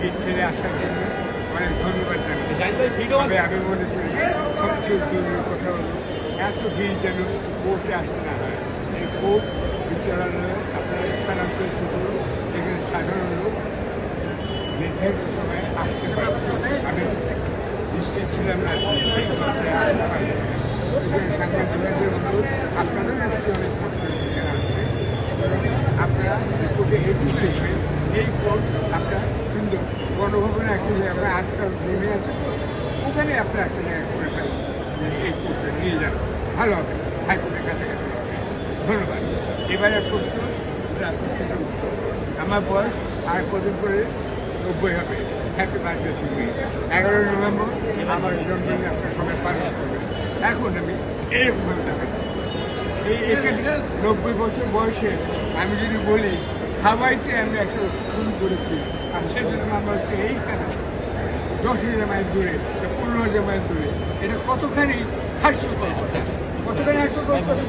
Gate ছেড়ে আসার জন্য অনেক ধন্যবাদ জানাই। আমি মনে করি সবচেয়ে জরুরি কথা হলো এত ভিড় যেন কোর্টে আসতে না হয়। এই কোর্ট বিচারালয়ে আপনারা স্থানান্তরিত করুন। এখানে সাধারণ লোক নির্ধারিত সময়ে আসতে পারে। আমি নিশ্চিত ছিলাম না এই কথায় আসতে পারি। সাংবাদিকদের অনুরোধ আপনাদের নিশ্চয়ই অনেক কষ্ট আসবে আপনারা কোর্টে এটুকু লিখবেন এই কোর্ট আপনার সুন্দর গণভবনে একটা জায়গায় আজকাল নেমে আছে। ওখানে আপনারা একটা জায়গায় করে যে এই কোর্টটা নিয়ে যান। ভালো হবে। হাইকোর্টের কাছাকাছি ধন্যবাদ। এবারে প্রশ্ন। আমার বয়স আর কদিন করে নব্বই হবে। হ্যাপি বার্থডে টু মি এগারোই নভেম্বর, আমার জন্মদিন আপনার সবাই পালন করবেন। এখন আমি এরকমভাবে দেখাচ্ছি। এই এখানে নব্বই বছর বয়সে আমি যদি বলি, হাওয়াইতে আমি একটা খুন করেছি। সেজন্য আমার হচ্ছে এইখানে দশ হাজার মাইল দূরে পনেরো হাজার দূরে এটা কতখানি হাস্যকর কথা? কতখানি হাস্যকর কথা?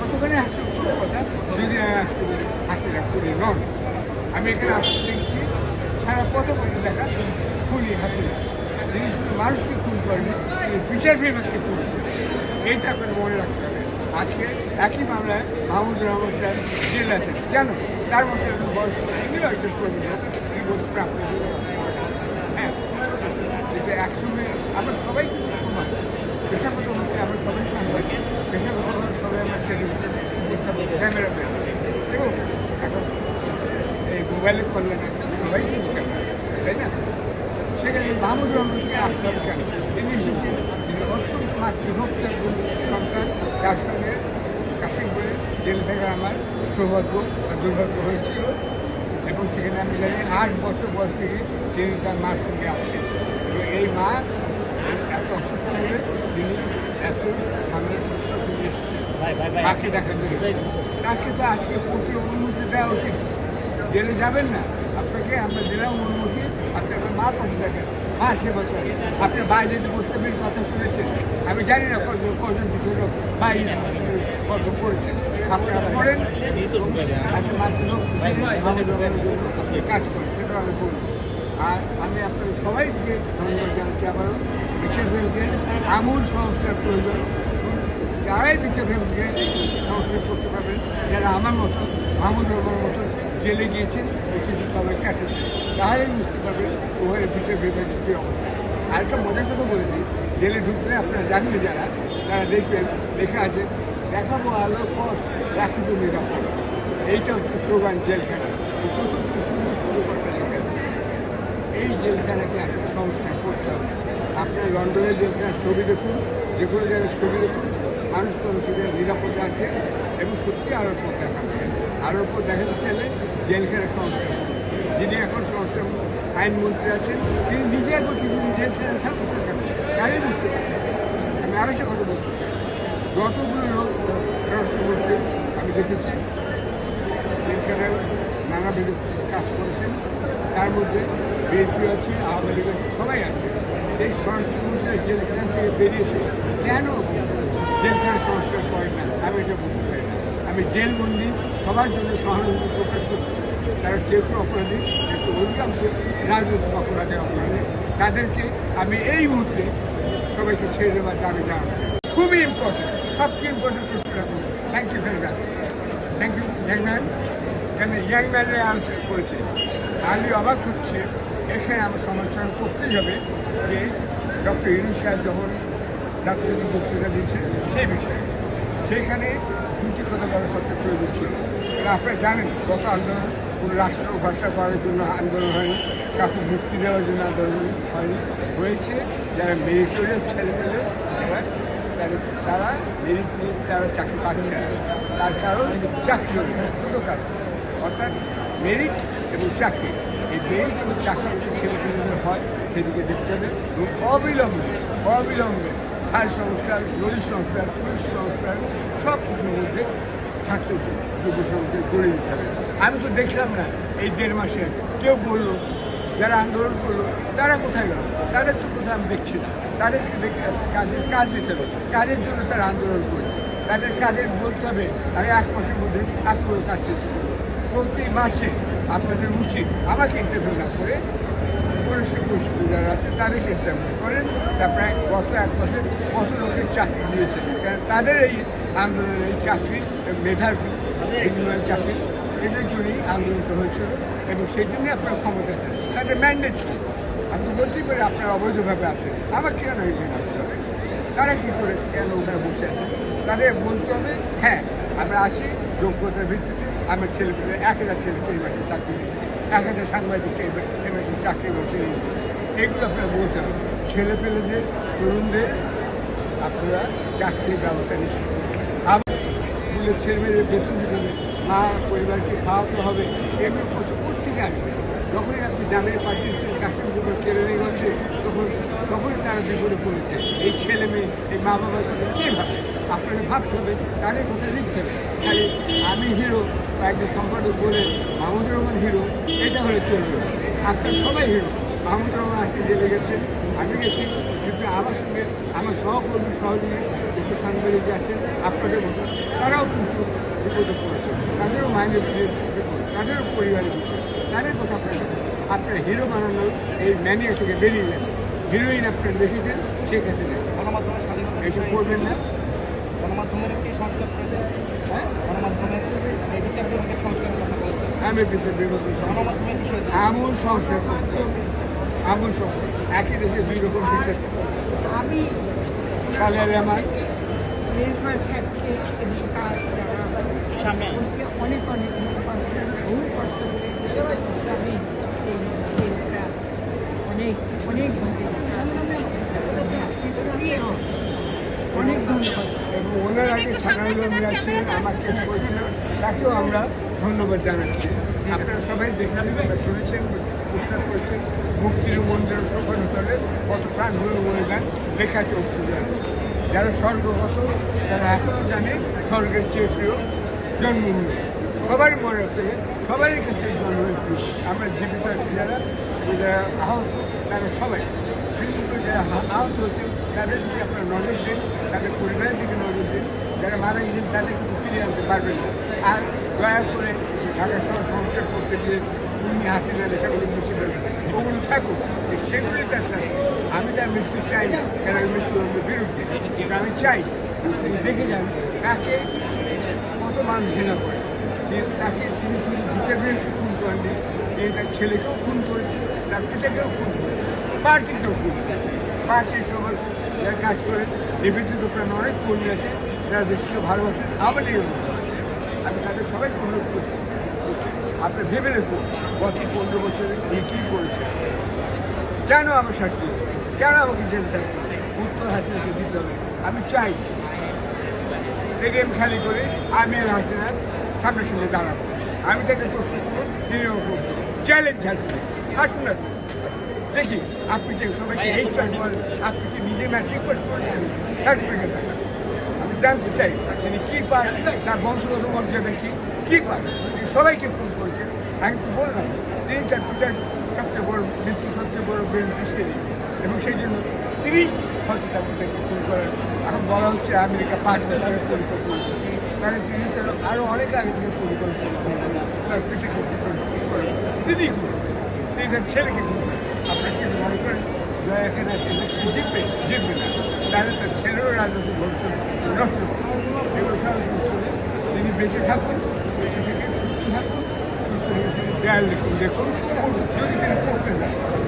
কতখানি হাস্যকর কথা? যদি আজকে হাসিরা খুনি নন। আমি এখানে আসতে দেখছি, সারা পথে পথে দেখা, খুনি হাসিরা যিনি শুধু মানুষকে খুন করেনি বিচার বিভাগকে খুন এইটা আপনার মনে রাখতে হবে। আজকে একই মামলায় মাহমুদ রহমান স্যার জেল আছেন। কেন? তার মধ্যে বয়স তিনি বোধ প্রাপ্ত হ্যাঁ এটা একসঙ্গে আমরা সবাই কিন্তু সমান। পেশাগত মধ্যে আমরা সবাই সাংবাদিক। পেশাগত ভাবে সবাই আমরা টেলিভিশন ক্যামেরাম্যান এবং এখন এই মোবাইলের কল্যাণে সবাই ক্যামেরা তাই না? সেখানে মাহমুদ রহমানকে আসলাম কেন? তিনি এসেছেন তিনি অত্যন্ত মাতৃভক্ত একজন সন্তান, যার সঙ্গে কাশিমপুরে জেল থেকে আমার সৌভাগ্য বা দুর্ভাগ্য হয়েছিল। এবং সেখানে আমি জানি আট বছর বয়স থেকে তিনি তার মার সঙ্গে আছেন এবং এই মা এত অসুস্থ হলে তিনি এত সামনে সুস্থ হয়ে এসেছেন। মাকে দেখার জন্য। তাকে তো আজকে প্রতি অনুমতি দেওয়া উচিত। জেলে যাবেন না। আপনাকে আমরা দিলাম অনুমতি, আপনি আপনার মা পাশে দেখেন মা সেবা করেন। আপনি বাইরে যে প্রস্তাবের কথা শুনেছেন। আমি জানি না কজন কজন লোক বাইরে কত করেছেন। আপনারা করেন। আপনি মাধ্যম কাজ করেন, সেটা আমি বলব। আর আমি আপনাদের সবাইকে ধন্যবাদ জানাচ্ছি আবারও। বিচার বিভাগের আমূল সংস্কার প্রয়োজন। যারাই বিচার বিভাগকে সংস্কার করতে পারবেন, যারা আমার মতো মাহমুদ রহমানের মতো জেলে গিয়েছেন এসেছে সবাই কাটেছে তাহলেই বুঝতে পারবেন ওখানে বিচার বিভাগের কী অবস্থা? আরেকটা মজার কথা বলে দিই, জেলে ঢুকলে আপনারা জানবে যারা, তারা দেখবেন, লেখা আছে, দেখাবো আলোর পথ, রাখিব নিরাপদ। এইটা হচ্ছে স্লোগান জেলখানা। চতুর্থ সুন্দর সুন্দর কথা লেখা এই জেলখানাকে একটা সংস্কার করতে হবে আপনার লন্ডনের জেলখানার ছবি দেখুন, যে কোনো জায়গায় ছবি দেখুন, মানুষ কোনো সেখানে নিরাপদে আছে, এবং সত্যি আলোর পথ দেখা আলোর পথ দেখাতে চাইলে জেলখানা সংস্কার যিনি এখন সংস্কার আইনমন্ত্রী আছেন, তিনি নিজে এখন কিছু জেলখানা থাকুন তাই বুঝতে পারছেন আমি আরও সে কথা বলতে চাই যতগুলো লোক স্বরাষ্ট্রমন্ত্রী আমি দেখেছি জেলখানায় নানাবিধ কাজ করেছেন, তার মধ্যে বিএনপি আছে, আওয়ামী লীগ আছে, সবাই আছে। সেই স্বরাষ্ট্রমন্ত্রী জেলখানা থেকে বেরিয়েছে, কেন জেলখানা সংস্কার করে না? আমি এটা বুঝতে পারি না। আমি জেলবন্দি সবার জন্য সহানুভূতি প্রকাশ করছি। তারা যে কোনো অপরাধী একটু অধিকাংশ রাজনৈতিক অপরাধের অপরাধী। তাদেরকে আমি এই মুহূর্তে সবাইকে ছেড়ে দেওয়ার দাবি জানাচ্ছি। খুবই ইম্পর্টেন্ট সবচেয়ে ইম্পর্টেন্ট প্রশ্নটা thank you very much thank you young man এখানে ইয়াং আলোচনা করেছে। আমি অবাক হচ্ছে। এখানে আমার সমালোচনা করতেই হবে যে ডক্টর ইউনুস যখন ডাক্তার বক্তৃতা দিয়েছে সেই বিষয়ে। সেখানে বলা সত্যি প্রয়োজন ছিল। আপনারা জানেন, গত আন্দোলন কোনো রাষ্ট্র ভাষা করার জন্য আন্দোলন হয়নি, কাউকে মুক্তি দেওয়ার জন্য আন্দোলন হয়নি। হয়েছে যারা মেরিটোরিয়াস ছেলে পেলে তারা মেরিট নিয়ে তারা চাকরি পাচ্ছে তার কারণ চাকরি। দুটো কারণ অর্থাৎ মেরিট এবং চাকরি, এই মেরিট এবং চাকরি যদি ছেলে পেলে হয়, সেদিকে দেখতে হবে। এবং অবিলম্বে অবিলম্বে হাই সংস্কার নদী সংস্কার, পুলিশ সংস্কার সব কিছুর মধ্যে হবে। আমি তো দেখলাম না এই দেড় মাসে কেউ বলল, যারা আন্দোলন করল, তারা কোথায় গেল? তাদের তো কোথাও আমি দেখছি না। তাদেরকে কাজের কাজ দিতে হবে? কাজের জন্য তারা আন্দোলন করছে তাদের কাজের বলতে হবে? আমি এক মাসের মধ্যে কাজ করে কাজ শেষ করব। প্রতি মাসে আপনাদের উচিত আমাকে ইন্টারভিউ না করে পরিষ্কার পরিষ্কার যারা আছে তাদেরকে ইন্টারভিউ করেন। তারপরে গত এক বছর কত লোকের চাকরি দিয়েছেন কারণ তাদের এই আন্দোলনের এই চাকরি মেধার চাকরি এটার জন্যই আন্দোলিত হয়েছিল এবং সেই জন্যই আপনার ক্ষমতা আছে তাদের ম্যান্ডেট আপনি বলতেই পারে আপনারা অবৈধভাবে আছেন। আমার কেন এখানে আসতে হবে? তারা কী করে কেন ওখানে বসে আছে তাদের বলতে হবে হ্যাঁ আমরা আছি, যোগ্যতার ভিত্তিতে। আমার ছেলেপেলে এক হাজার ছেলেকে এই মাসে চাকরি দিচ্ছি এক হাজার সাংবাদিক এই চাকরি বসে এগুলো আপনারা বলতে হবে ছেলেপেলেদের তরুণদের আপনারা চাকরির ব্যবস্থা নিশ্চিত করুন। ছেলে মেয়েদের বেতন দিতে হবে, মা পরিবারকে খাওয়াতে হবে, এগুলো পশু কোথেকে আসবে যখনই আপনি জামিয়ে পাঠিয়েছেন কাশ্মীর ছেলে মেয়ে হচ্ছে, তখন তখনই তারা বিপদে পড়েছে এই ছেলে মেয়ে, এই মা বাবার কথা কে ভাবে? আপনাকে ভাবতে হবে তাদের কথা লিখতে হবে। খালি আমি হিরো বা একজন সম্পাদক বলে মাহমুদুর রহমান হিরো, এটা হলে চলবে। আপনার সবাই হিরো। মাহমুদুর রহমান আজকে জেলে গেছে আমি গেছি, কিন্তু আমার সঙ্গে আমার সহকর্মী সহযোগী যেসব সাংবাদিক আছেন, আপনাদের মতো, তারাও কিন্তু বিপদে পড়েছে তাদেরও বিপদ তাদেরও পরিবারের তাদের কথা আপনার আপনার হিরো বানানোর এই ম্যানিয়া থেকে বেরিয়ে যান হিরোইন আপনার দেখেছেন? ঠিক আছে গণমাধ্যমের স্বাধীনতা এইসব করবেন না? গণমাধ্যমের একটি সংস্কার হ্যাঁ? গণমাধ্যমের এই বিচার বিভাগের সংস্কারের কথা বলেছে। আমি বিচার বিভাগ গণমাধ্যমের বিষয়ে আমূল সংস্কার করতে। আমূল সংস্কার। একই দেশে দুই রকম বিচার। আমি সালের আমার। সামনে। অনেক অনেক ধন্যবাদ বহু কষ্ট করে আমি এই কেসটা অনেক অনেক এবং ওনার আগে সানাউল্লাহ আছেন আমার কেস করেছিল তাকেও আমরা ধন্যবাদ জানাচ্ছি আপনারা সবাই দেখলেন বা শুনেছেন করেছেন মুক্তির মন্দির সফল হতে কত প্রাণ হলো লেখা আছে অক্সিজেন যারা স্বর্গগত তারা এখনও জানে স্বর্গের চেয়ে প্রিয় জন্মভূমি সবারই মনে ফেলে সবারই কাছে প্রিয় আমরা জীবিত আছি যারা। আহত তারা সবাই। বিশেষ করে যারা আহত হয়েছে, তাদের দিকে আপনারা নজর দিন, তাদের পরিবারের দিকে নজর দিন, যারা মারা গেছেন, তাদের কিন্তু ফিরিয়ে আনতে পারবেন না। আর দয়া করে ঢাকা শহর সংস্কার করতে গিয়ে উনি হাসিনা লেখাগুলো মুছে ফেলবেন ওগুলো থাকুক সেগুলি তার সাথে। আমি তার মৃত্যু চাই না, কেন আমি মৃত্যু আমার বিরুদ্ধে কিন্তু আমি চাই দেখে যান, তাকে কত মানুষ ঘৃণা করে। তাকে তিনি শুধু বিচার বিরুদ্ধে খুন করেননি তিনি তার ছেলেকেও খুন করেছে। খুন করেছে পার্টিকেও খুন পার্টির সবার যারা কাজ করে, নিবেদিত প্রাণ অনেক কর্মী আছে, যারা দেশকে ভালোবাসেন আমাদের আমি তাদের সবাইকে অনুরোধ করছি আপনি ভেবে দেখুন গত পনেরো বছরে উনি কী করেছে। কেন আমার শাস্তি কেন আমাকে জেল থাকতে হবে? উত্তর হাসিনাকে দিতে হবে। আমি চাই স্টেডিয়াম খালি করে আমি আর হাসিনার সামনে সামনে দাঁড়াবো। আমি তাকে প্রশ্ন করব তিনিও চ্যালেঞ্জ হাসিনা। আসুন না। দেখি আপনি যে সবাইকে এই চাষ বলেন আপনি কি নিজে ম্যাট্রিক পাস করেছেন? সার্টিফিকেট আমি জানতে চাই তিনি কী পান? তার বংশগত মর্যাদা কি? কী পান? তিনি সবাইকে খুন করেছেন। আমি তো বললাম তিনি তার পিতার সবচেয়ে বড় মৃত্যু সবচেয়ে বড় বেনিফিশিয়ারি এবং সেই জন্য তিনি হয়তো পিতাকে খুন করেন। এখন বলা হচ্ছে আমেরিকা পাঁচ বছরের পরিকল্পনা। কারণ তিনি তার আরও অনেক আগে থেকে পরিকল্পনা করেন তার পিতাকে খুন করেন তিনি তিনি তার ছেলেকে খুন করেন আপনার কি মনে করেন জয় এখানে সে জিতবে? জিতবে না। তাহলে তার ছেলেরও রাজনৈতিক ভবিষ্যৎ নষ্ট এগুলো সব তিনি বেঁচে থাকুন, বেঁচে থেকে সুস্থ থাকুন। সুস্থ হয়ে তিনি দেখুন করতে করুন।